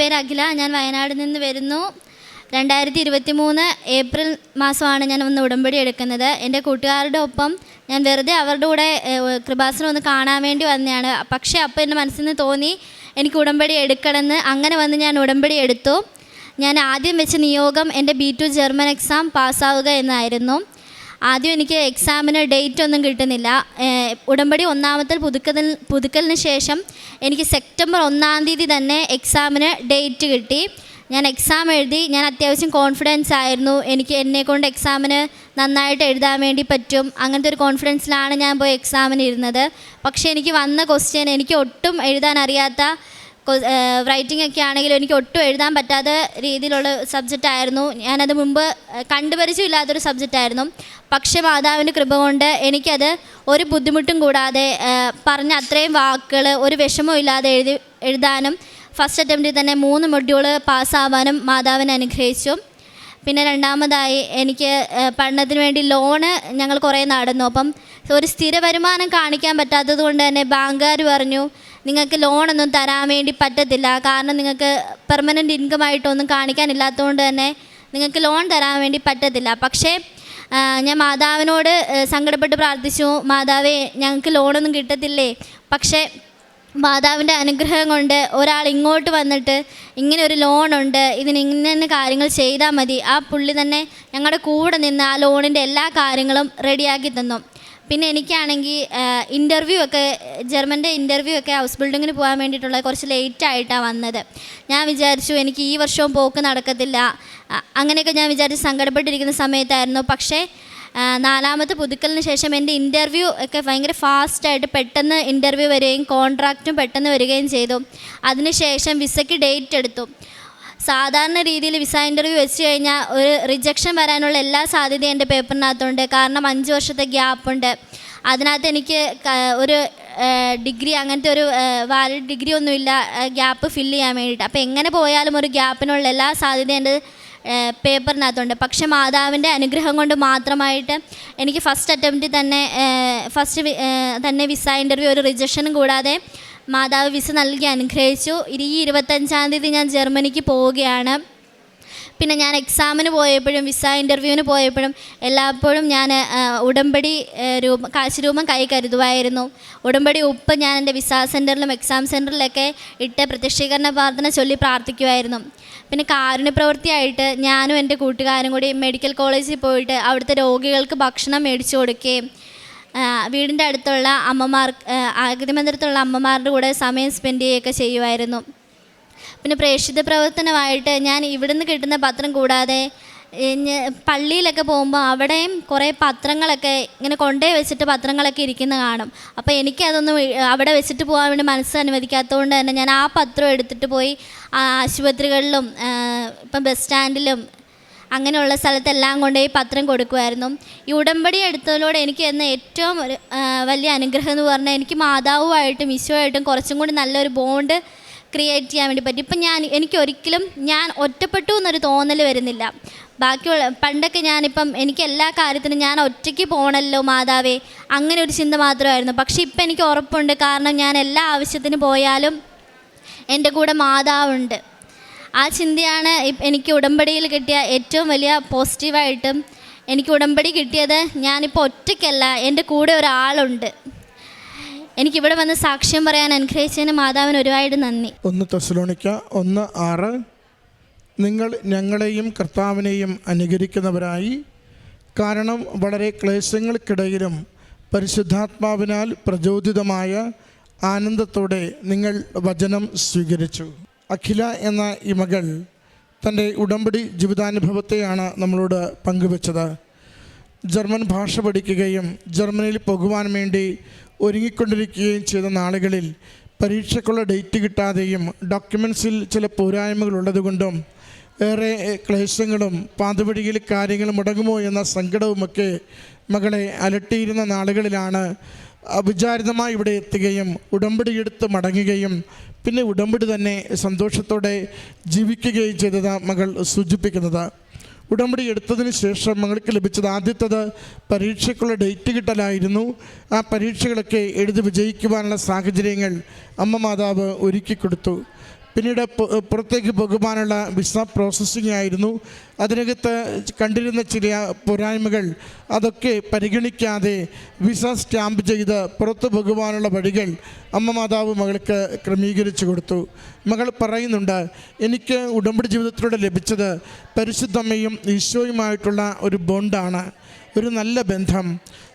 പേര് അഖില. ഞാൻ വയനാട് നിന്ന് വരുന്നു. രണ്ടായിരത്തി ഇരുപത്തി മൂന്ന് ഏപ്രിൽ മാസമാണ് ഞാൻ ഒന്ന് ഉടമ്പടി എടുക്കുന്നത്. എന്റെ കൂട്ടുകാരുടെ ഒപ്പം ഞാൻ വെറുതെ അവരുടെ കൂടെ കൃപാസനം ഒന്ന് കാണാൻ വേണ്ടി വന്നതാണ്. പക്ഷേ അപ്പോൾ എന്റെ മനസ്സിൽ നിന്ന് തോന്നി എനിക്ക് ഉടമ്പടി എടുക്കണമെന്ന്. അങ്ങനെ വന്ന് ഞാൻ ഉടമ്പടി എടുത്തു. ഞാൻ ആദ്യം വെച്ച നിയോഗം എന്റെ ബി ടു ജർമ്മൻ എക്സാം പാസ്സാവുക എന്നായിരുന്നു. ആദ്യം എനിക്ക് എക്സാമിന് ഡേറ്റ് ഒന്നും കിട്ടുന്നില്ല. ഉടമ്പടി ഒന്നാമത്തെ പുതുക്കൽ പുതുക്കലിന് ശേഷം എനിക്ക് സെപ്റ്റംബർ ഒന്നാം തീയതി തന്നെ എക്സാമിന് ഡേറ്റ് കിട്ടി. ഞാൻ എക്സാം എഴുതി ഞാൻ അത്യാവശ്യം കോൺഫിഡൻസ് ആയിരുന്നു. എനിക്ക് എന്നെ കൊണ്ട് എക്സാമിന് നന്നായിട്ട് എഴുതാൻ വേണ്ടി പറ്റും. അങ്ങനത്തെ ഒരു കോൺഫിഡൻസിലാണ് ഞാൻ പോയി എക്സാമിന് ഇരുന്നത്. പക്ഷേ എനിക്ക് വന്ന ക്വസ്റ്റ്യൻ എനിക്ക് ഒട്ടും എഴുതാൻ അറിയാത്ത റൈറ്റിംഗ് ഒക്കെ ആണെങ്കിലും എനിക്ക് ഒട്ടും എഴുതാൻ പറ്റാത്ത രീതിയിലുള്ള സബ്ജക്റ്റ് ആയിരുന്നു. ഞാനത് മുമ്പ് കണ്ടുപരിചയമില്ലാത്തൊരു സബ്ജക്റ്റ് ആയിരുന്നു. പക്ഷേ മാതാവിന്റെ കൃപ കൊണ്ട് എനിക്കത് ഒരു ബുദ്ധിമുട്ടും കൂടാതെ പറഞ്ഞ അത്രയും വാക്കുകൾ ഒരു വിഷമവും ഇല്ലാതെ എഴുതി എഴുതാനും ഫസ്റ്റ് അറ്റംപ്റ്റിൽ തന്നെ മൂന്ന് മൊഡ്യൂൾ പാസ്സാവാനും മാതാവിനെ അനുഗ്രഹിച്ചു. പിന്നെ രണ്ടാമതായി എനിക്ക് പഠനത്തിന് വേണ്ടി ലോണ് ഞങ്ങൾ കുറേ നടന്നു. അപ്പം ഒരു സ്ഥിര വരുമാനം കാണിക്കാൻ പറ്റാത്തത് കൊണ്ട് തന്നെ ബാങ്കുകാർ പറഞ്ഞു നിങ്ങൾക്ക് ലോണൊന്നും തരാൻ വേണ്ടി പറ്റത്തില്ല. കാരണം നിങ്ങൾക്ക് പെർമനന്റ് ഇൻകം ആയിട്ടൊന്നും കാണിക്കാനില്ലാത്തതുകൊണ്ട് തന്നെ നിങ്ങൾക്ക് ലോൺ തരാൻ വേണ്ടി പറ്റത്തില്ല. പക്ഷേ ഞാൻ മാതാവിനോട് സങ്കടപ്പെട്ട് പ്രാർത്ഥിച്ചു മാതാവേ ഞങ്ങൾക്ക് ലോണൊന്നും കിട്ടത്തില്ലേ? പക്ഷേ മാതാവിന്റെ അനുഗ്രഹം കൊണ്ട് ഒരാൾ ഇങ്ങോട്ട് വന്നിട്ട് ഇങ്ങനെ ഒരു ലോണുണ്ട് ഇതിന് ഇന്ന കാര്യങ്ങൾ ചെയ്താൽ മതി. ആ പുള്ളി തന്നെ ഞങ്ങളുടെ കൂടെ നിന്ന് ആ ലോണിന്റെ എല്ലാ കാര്യങ്ങളും റെഡിയാക്കി തന്നു. പിന്നെ എനിക്കാണെങ്കിൽ ഇന്റർവ്യൂ ഒക്കെ ജർമ്മന്റെ ഇന്റർവ്യൂ ഒക്കെ ഹൗസ് ബിൽഡിങ്ങിന് പോകാൻ വേണ്ടിയിട്ടുള്ള കുറച്ച് ലേറ്റ് ആയിട്ടാണ് വന്നത്. ഞാൻ വിചാരിച്ചു എനിക്ക് ഈ വർഷവും പോക്ക് നടക്കത്തില്ല. അങ്ങനെയൊക്കെ ഞാൻ വിചാരിച്ച് സങ്കടപ്പെട്ടിരിക്കുന്ന സമയത്തായിരുന്നു. പക്ഷേ നാലാമത്തെ പുതുക്കലിന് ശേഷം എന്റെ ഇന്റർവ്യൂ ഒക്കെ ഭയങ്കര ഫാസ്റ്റായിട്ട് പെട്ടെന്ന് ഇന്റർവ്യൂ വരികയും കോൺട്രാക്റ്റും പെട്ടെന്ന് വരികയും ചെയ്തു. അതിനുശേഷം വിസയ്ക്ക് ഡേറ്റ് എടുത്തു. സാധാരണ രീതിയിൽ വിസ ഇന്റർവ്യൂ വെച്ച് കഴിഞ്ഞാൽ ഒരു റിജക്ഷൻ വരാനുള്ള എല്ലാ സാധ്യതയും എന്റെ പേപ്പറിനകത്തുണ്ട് കാരണം അഞ്ച് വർഷത്തെ ഗ്യാപ്പുണ്ട് അതിനകത്ത് എനിക്ക് ഒരു ഡിഗ്രി അങ്ങനത്തെ ഒരു വാലിഡ് ഡിഗ്രി ഒന്നുമില്ല. ഗ്യാപ്പ് ഫില്ല് ചെയ്യാൻ വേണ്ടിയിട്ട്. അപ്പോൾ എങ്ങനെ പോയാലും ഒരു ഗ്യാപ്പിനുള്ള എല്ലാ സാധ്യതയും എന്റെ പേപ്പറിനകത്തുണ്ട്. പക്ഷെ മാതാവിന്റെ അനുഗ്രഹം കൊണ്ട് മാത്രമായിട്ട് എനിക്ക് ഫസ്റ്റ് അറ്റംപ്റ്റിൽ തന്നെ ഫസ്റ്റ് തന്നെ വിസ ഇന്റർവ്യൂ ഒരു റിജക്ഷനും കൂടാതെ മാതാവ് വിസ നൽകി അനുഗ്രഹിച്ചു. ഈ ഇരുപത്തഞ്ചാം തീയതി ഞാൻ ജർമ്മനിക്ക് പോവുകയാണ്. പിന്നെ ഞാൻ എക്സാമിന് പോയപ്പോഴും വിസ ഇന്റർവ്യൂവിന് പോയപ്പോഴും എല്ലായ്പ്പോഴും ഞാൻ ഉടമ്പടി രൂപം രൂപ കാശ് കൈ കരുതുമായിരുന്നു ഉടമ്പടി ഉപ്പ് ഞാൻ എന്റെ വിസ സെന്ററിലും എക്സാം സെന്ററിലൊക്കെ ഇട്ട് പ്രത്യക്ഷീകരണ പ്രാർത്ഥന ചൊല്ലി പ്രാർത്ഥിക്കുമായിരുന്നു പിന്നെ കാരുണ്യ പ്രവൃത്തിയായിട്ട് ഞാനും എന്റെ കൂട്ടുകാരും കൂടി മെഡിക്കൽ കോളേജിൽ പോയിട്ട് അവിടുത്തെ രോഗികൾക്ക് ഭക്ഷണം മേടിച്ചു കൊടുക്കുകയും വീടിന്റെ അടുത്തുള്ള അമ്മമാർ ആകൃതി മന്ദിരത്തുള്ള അമ്മമാരുടെ കൂടെ സമയം സ്പെൻഡ് ചെയ്യുകയൊക്കെ ചെയ്യുമായിരുന്നു പിന്നെ പ്രേക്ഷിത പ്രവർത്തനമായിട്ട് ഞാൻ ഇവിടുന്ന് കിട്ടുന്ന പത്രം കൂടാതെ പള്ളിയിലൊക്കെ പോകുമ്പോൾ അവിടെയും കുറേ പത്രങ്ങളൊക്കെ ഇങ്ങനെ കൊണ്ടേ വെച്ചിട്ട് പത്രങ്ങളൊക്കെ ഇരിക്കുന്ന കാണും. അപ്പോൾ എനിക്കതൊന്നും അവിടെ വെച്ചിട്ട് പോകാൻ വേണ്ടി മനസ്സ് അനുവദിക്കാത്തതുകൊണ്ട് തന്നെ ഞാൻ ആ പത്രം എടുത്തിട്ട് പോയി ആശുപത്രികളിലും ഇപ്പം ബസ് സ്റ്റാൻഡിലും അങ്ങനെയുള്ള സ്ഥലത്തെല്ലാം കൊണ്ടുപോയി പത്രം കൊടുക്കുമായിരുന്നു. ഈ ഉടമ്പടി എടുത്തതിലൂടെ എനിക്ക് എന്ന ഏറ്റവും വലിയ അനുഗ്രഹം എന്ന് പറഞ്ഞാൽ എനിക്ക് മാതാവുമായിട്ടും ഈശോയായിട്ടും കുറച്ചും കൂടി നല്ലൊരു ബോണ്ട് ക്രിയേറ്റ് ചെയ്യാൻ വേണ്ടി പറ്റും. ഇപ്പം ഞാൻ എനിക്ക് ഒരിക്കലും ഞാൻ ഒറ്റപ്പെട്ടു എന്നൊരു തോന്നൽ വരുന്നില്ല. ബാക്കിയുള്ള പണ്ടൊക്കെ ഞാനിപ്പം എനിക്ക് എല്ലാ കാര്യത്തിനും ഞാൻ ഒറ്റയ്ക്ക് പോകണമല്ലോ മാതാവേ അങ്ങനെ ഒരു ചിന്ത മാത്രമായിരുന്നു. പക്ഷേ ഇപ്പം എനിക്ക് ഉറപ്പുണ്ട്. കാരണം ഞാൻ എല്ലാ ആവശ്യത്തിന് പോയാലും എന്റെ കൂടെ മാതാവുണ്ട്. ആ ചിന്തയാണ് എനിക്ക് ഉടമ്പടിയിൽ കിട്ടിയ ഏറ്റവും വലിയ പോസിറ്റീവായിട്ടും എനിക്ക് ഉടമ്പടി കിട്ടിയത് ഞാനിപ്പോൾ ഒറ്റയ്ക്കല്ല. എന്റെ കൂടെ ഒരാളുണ്ട്. എനിക്കിവിടെ വന്ന് സാക്ഷ്യം പറയാൻ അനുഗ്രഹിച്ചതിന് മാതാവിന് ഒരുപാട് നന്ദി. ഒന്ന് തെസലോണിക്ക ഒന്ന് ആറ്. നിങ്ങൾ ഞങ്ങളെയും കർത്താവിനെയും അനുകരിക്കുന്നവരായി. കാരണം വളരെ ക്ലേശങ്ങൾക്കിടയിലും പരിശുദ്ധാത്മാവിനാൽ പ്രചോദിതമായ ആനന്ദത്തോടെ നിങ്ങൾ വചനം സ്വീകരിച്ചു. അഖില എന്ന ഈ മകൾ തന്റെ ഉടമ്പടി ജീവിതാനുഭവത്തെയാണ് നമ്മളോട് പങ്കുവച്ചത്. ജർമ്മൻ ഭാഷ പഠിക്കുകയും ജർമ്മനിയിൽ പോകുവാൻ വേണ്ടി ഒരുങ്ങിക്കൊണ്ടിരിക്കുകയും ചെയ്ത നാളുകളിൽ പരീക്ഷയ്ക്കുള്ള ഡേറ്റ് കിട്ടാതെയും ഡോക്യുമെൻസിൽ ചില പോരായ്മകൾ ഉള്ളതുകൊണ്ടും ഏറെ ക്ലേശങ്ങളും പാതുപടിയിൽ കാര്യങ്ങൾ മുടങ്ങുമോ എന്ന സങ്കടവുമൊക്കെ മകളെ അലട്ടിയിരുന്ന നാളുകളിലാണ് അവിചാരിതമായി ഇവിടെ എത്തുകയും ഉടമ്പടി എടുത്ത് മടങ്ങുകയും പിന്നെ ഉടമ്പടി തന്നെ സന്തോഷത്തോടെ ജീവിക്കുകയും ചെയ്തത് മകൾ സൂചിപ്പിക്കുന്നത്. ഉടമ്പടി എടുത്തതിന് ശേഷം ഞങ്ങൾക്ക് ലഭിച്ചത് ആദ്യത്തത് പരീക്ഷയ്ക്കുള്ള ഡേറ്റ് കിട്ടലായിരുന്നു. ആ പരീക്ഷകളൊക്കെ എഴുതി വിജയിക്കുവാനുള്ള സാഹചര്യങ്ങൾ അമ്മ മാതാവ് ഒരുക്കി കൊടുത്തു പിന്നീട് പുറത്തേക്ക് പോകുവാനുള്ള വിസ പ്രോസസ്സിംഗ് ആയിരുന്നു അതിനകത്ത് കണ്ടിരുന്ന ചില പോരായ്മകൾ അതൊക്കെ പരിഗണിക്കാതെ വിസ സ്റ്റാമ്പ് ചെയ്ത് പുറത്തു പോകുവാനുള്ള വഴികൾ അമ്മ മാതാവ് മകൾക്ക് ക്രമീകരിച്ചു കൊടുത്തു. മകൾ പറയുന്നുണ്ട് എനിക്ക് ഉടമ്പടി ജീവിതത്തിലൂടെ ലഭിച്ചത് പരിശുദ്ധമ്മയും ഈശോയുമായിട്ടുള്ള ഒരു ബോണ്ടാണ്. ഒരു നല്ല ബന്ധം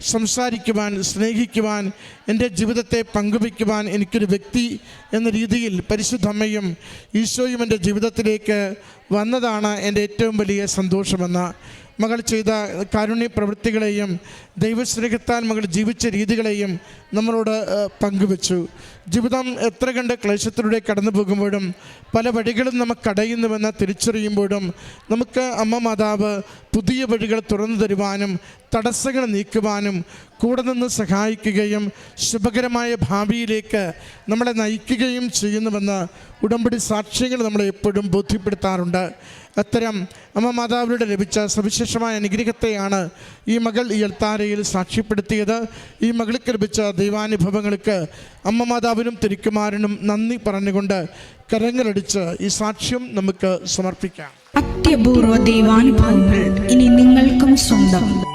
സംസാരിക്കുവാൻ സ്നേഹിക്കുവാൻ എന്റെ ജീവിതത്തെ പങ്കുവയ്ക്കുവാൻ എനിക്കൊരു വ്യക്തി എന്ന രീതിയിൽ പരിശുദ്ധമ്മയും ഈശോയും എന്റെ ജീവിതത്തിലേക്ക് വന്നതാണ് എന്റെ ഏറ്റവും വലിയ സന്തോഷമെന്ന് മകൾ ചെയ്ത കാരുണ്യ പ്രവൃത്തികളെയും ദൈവസ്നേഹത്താൽ മകൾ ജീവിച്ച രീതികളെയും നമ്മളോട് പങ്കുവെച്ചു. ജീവിതം എത്ര കണ്ട് ക്ലേശത്തിലൂടെ കടന്നു പോകുമ്പോഴും പല വഴികളും നമുക്ക് അടയുന്നുവെന്ന് തിരിച്ചറിയുമ്പോഴും നമുക്ക് അമ്മ മാതാവ് പുതിയ വഴികൾ തുറന്നു തരുവാനും തടസ്സങ്ങൾ നീക്കുവാനും കൂടെ നിന്ന് സഹായിക്കുകയും ശുഭകരമായ ഭാവിയിലേക്ക് നമ്മളെ നയിക്കുകയും ചെയ്യുന്നുവെന്ന് ഉടമ്പടി സാക്ഷ്യങ്ങൾ നമ്മളെ എപ്പോഴും ബോധ്യപ്പെടുത്താറുണ്ട്. അത്തരം അമ്മ മാതാവിലൂടെ ലഭിച്ച സവിശേഷമായ അനുഗ്രഹത്തെയാണ് ഈ മകൾ ഈ എൽത്താരയിൽ സാക്ഷ്യപ്പെടുത്തിയത്. ഈ മകൾക്ക് ലഭിച്ച ദൈവാനുഭവങ്ങൾക്ക് അമ്മ മാതാവിനും തിരുക്കുമാരനും നന്ദി പറഞ്ഞുകൊണ്ട് കരങ്ങളടിച്ച് ഈ സാക്ഷ്യം നമുക്ക് സമർപ്പിക്കാം. അത്യപൂർവ ദൈവാനുഭവങ്ങൾ ഇനി നിങ്ങൾക്കും സ്വന്തം.